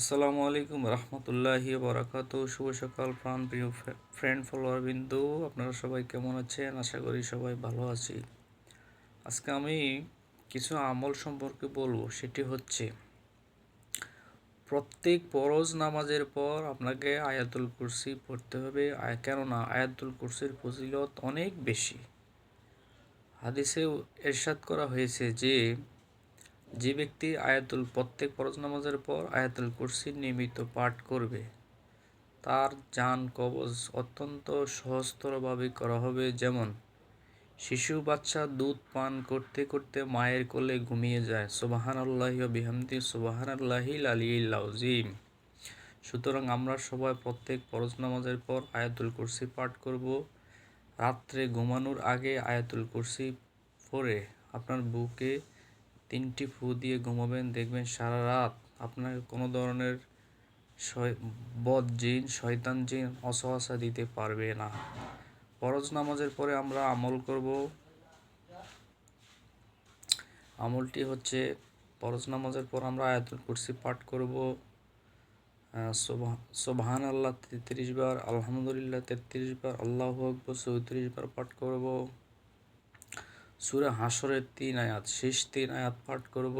আসসালামু আলাইকুম রহমতুল্লাহি বরাকাত শুভ সকাল প্রাণ প্রিয় ফ্রেন্ড ফলোয়ার বিন্দু। আপনারা সবাই কেমন আছেন? আশা করি সবাই ভালো আছি। আজকে আমি কিছু আমল সম্পর্কে বলব। সেটি হচ্ছে, প্রত্যেক পরজ নামাজের পর আপনাকে আয়াতুল কুরসি পড়তে হবে। কেননা আয়াতুল কুরসির ফজিলত অনেক বেশি। হাদিসে এরশাদ করা হয়েছে যে যে ব্যক্তি আয়াতুল প্রত্যেক ফরজ নামাজের পর আয়াতুল কুরসি নিয়মিত পাঠ করবে, তার যান কবজ অত্যন্ত সহজতরভাবে করা হবে। যেমন, শিশু বাচ্চা দুধ পান করতে করতে মায়ের কোলে ঘুমিয়ে যায়। সুবাহান আল্লাহি বিহামদি সুবাহান আল্লাহি আলিউজিম সুতরাং আমরা সবাই প্রত্যেক ফরজ নামাজের পর আয়াতুল কুরসি পাঠ করব। রাত্রে ঘুমানোর আগে আয়াতুল কুরসি পরে আপনার বুকে তিনটি ফু দিয়ে ঘুমাবেন, দেখবেন সারা রাত আপনাকে কোনো ধরনের বদ জিন, শয়তান জিন অসহসা দিতে পারবে না। ফরজ নামাজের পরে আমরা আমল করব। আমলটি হচ্ছে ফরজ নামাজের পর আমরা আয়াতুল কুরসি পাঠ করব। সোবহান আল্লাহ তেত্রিশ বার, আলহামদুলিল্লাহ তেত্রিশ বার, আল্লাহ আকবর, চৌত্রিশ বার পাঠ করব। সুরে হাসরের তিন আয়াত, শেষ তিন আয়াত পাঠ করব।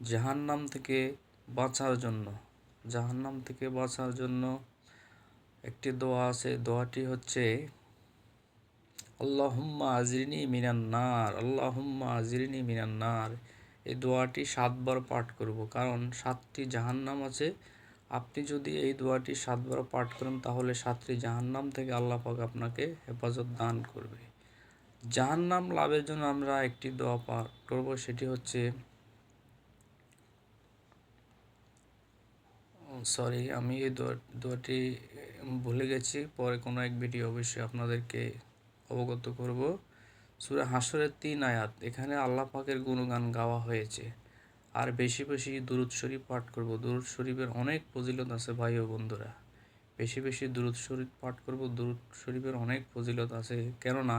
জাহান্নাম থেকে বাঁচার জন্য, জাহান্নাম থেকে বাঁচার জন্য একটি দোয়া আছে। দোয়াটি হচ্ছে, আল্লাহুম্মা আজরিনি মিনান নার, আল্লাহুম্মা আজরিনি মিনান নার। এই দোয়াটি সাতবার পাঠ করব, কারণ সাতটি জাহান্নাম আছে। আপনি যদি এই দোয়াটি সাতবার পাঠ করেন, তাহলে সাতটি জাহান্নাম থেকে আল্লাহ পাক আপনাকে হেফাজত দান করবে। জাহান্নাম লাভের জন্য আমরা একটি দোয়া পাঠ করব, সেটি হচ্ছে সরি আমি এই দোয়া, দোয়াটি ভুলে গেছি। পরে কোনো এক ভিডিও অবশ্যই আপনাদেরকে অবগত করব। সুরা হাসরের তিন আয়াত, এখানে আল্লাহ পাকের গুণগান গাওয়া হয়েছে। আর বেশি বেশি দুরুদ শরীফ পাঠ করব। দুরুদ শরীফের অনেক ফজিলত আছে, ভাই ও বন্ধুরা। বেশি বেশি দুরুদ শরীফ পাঠ করব। দুরুদ শরীফের অনেক ফজিলত আছে। কেননা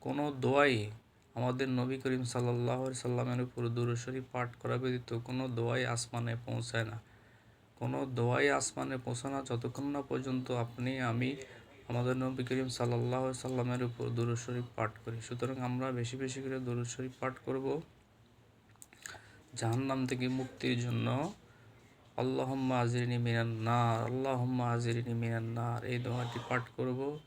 কোনো দোয়াই আমাদের নবী করিম সাল্লাহ সাল্লামের উপর দুরুদ পাঠ করা ব্যতীত কোনো দোয়াই আসমানে পৌঁছায় না। কোনো দোয়াই আসমানে পৌঁছানো যতক্ষণ না পর্যন্ত আপনি, আমি, আমাদের নবী করিম সাল্লাহ সাল্লামের উপর দুরুদ পাঠ করি। সুতরাং আমরা বেশি বেশি করে দুরুদ পাঠ করব। জাহান্নাম থেকে মুক্তির জন্য আল্লাহম্মা আজিরিনী মিনান নার, আল্লাহম্মা আজিরিনী মিনান নার এই দোয়াটি পাঠ করব।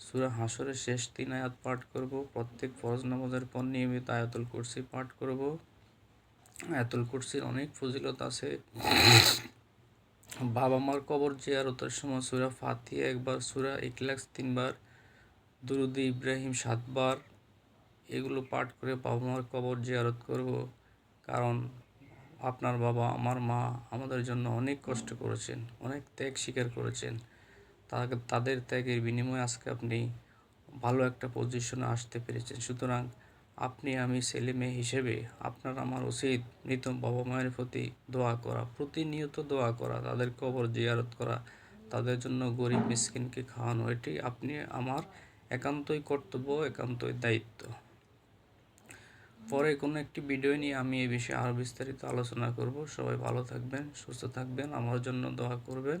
সুরা হাসরের শেষ তিন আয়াত পাঠ করব, প্রত্যেক ফরজ নামাজের পর নিয়মিত আয়াতুল কুরসি পাঠ করব। আয়াতুল কুরসির অনেক ফজিলত আছে। বাবা মার কবর জিয়ারতের সময় সুরা ফাতিয়া একবার, সুরা ইকলাক্স তিনবার, দুরুদি ইব্রাহিম সাতবার, এগুলো পাঠ করে বাবা মার কবর জিয়ারত করব। কারণ আপনার বাবা, আমার মা আমাদের জন্য অনেক কষ্ট করেছেন, অনেক ত্যাগ স্বীকার করেছেন। তাদের ত্যাগের বিনিময়ে আজকে আপনি ভালো একটা পজিশনে আসতে পেরেছেন। সুতরাং আপনি, আমি ছেলে মেয়ে হিসেবে আপনার, আমার উচিত মৃত বাবা মায়ের প্রতি দোয়া করা, প্রতিনিয়ত দোয়া করা, তাদের কবর জিয়ারত করা, তাদের জন্য গরিব মিসকিনকে খাওয়ানো। এটি আপনি, আমার একান্তই কর্তব্য, একান্তই দায়িত্ব। পরে কোনো একটি ভিডিও নিয়ে আমি এই বিষয়ে আরও বিস্তারিত আলোচনা করব। সবাই ভালো থাকবেন, সুস্থ থাকবেন, আমার জন্য দোয়া করবেন।